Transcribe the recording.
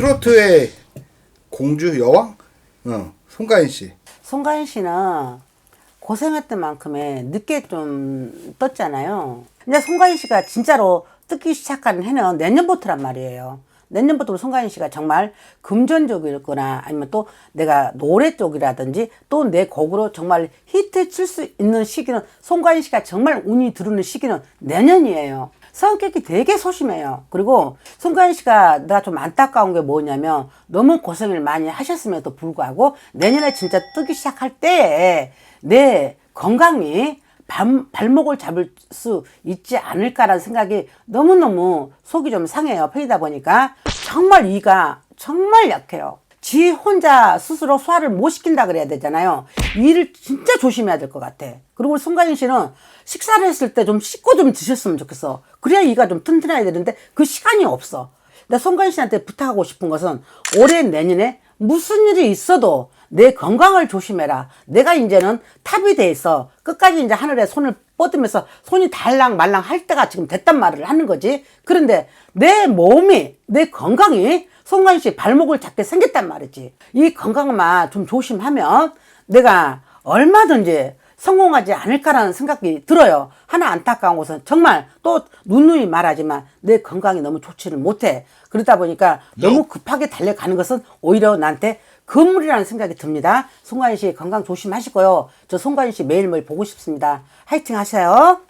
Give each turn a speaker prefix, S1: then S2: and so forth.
S1: 트로트의 공주 여왕? 어, 송가인 씨.
S2: 송가인 씨는 고생했던 만큼의 늦게 좀 떴잖아요. 근데 송가인 씨가 진짜로 뜨기 시작하는 해는 내년부터란 말이에요. 내년부터 송가인 씨가 정말 금전적이거나 아니면 또 내가 노래 쪽이라든지 또 내 곡으로 정말 히트 칠 수 있는 시기는 송가인 씨가 정말 운이 들어오는 시기는 내년이에요. 성격이 되게 소심해요. 그리고 송가인 씨가 내가 좀 안타까운 게 뭐냐면 너무 고생을 많이 하셨음에도 불구하고 내년에 진짜 뜨기 시작할 때에 내 건강이 발, 발목을 잡을 수 있지 않을까라는 생각이 너무너무 속이 좀 상해요. 편이다 보니까 정말 이가 정말 약해요. 지 혼자 스스로 소화를 못 시킨다 그래야 되잖아요. 이를 진짜 조심해야 될 것 같아. 그리고 송가인 씨는 식사를 했을 때 좀 씻고 좀 드셨으면 좋겠어. 그래야 이가 좀 튼튼해야 되는데 그 시간이 없어. 근데 송가인 씨한테 부탁하고 싶은 것은 올해 내년에 무슨 일이 있어도 내 건강을 조심해라. 내가 이제는 탑이 돼 있어. 끝까지 이제 하늘에 손을 뻗으면서 손이 달랑 말랑 할 때가 지금 됐단 말을 하는 거지. 그런데 내 몸이, 내 건강이 송가인 씨 발목을 잡게 생겼단 말이지. 이 건강만 좀 조심하면 내가 얼마든지 성공하지 않을까라는 생각이 들어요. 하나 안타까운 것은 정말 또 누누이 말하지만 내 건강이 너무 좋지를 못해. 그러다 보니까 너무 급하게 달려가는 것은 오히려 나한테 금물이라는 생각이 듭니다. 송가인 씨 건강 조심하시고요. 저 송가인 씨 매일매일 보고 싶습니다. 화이팅 하세요.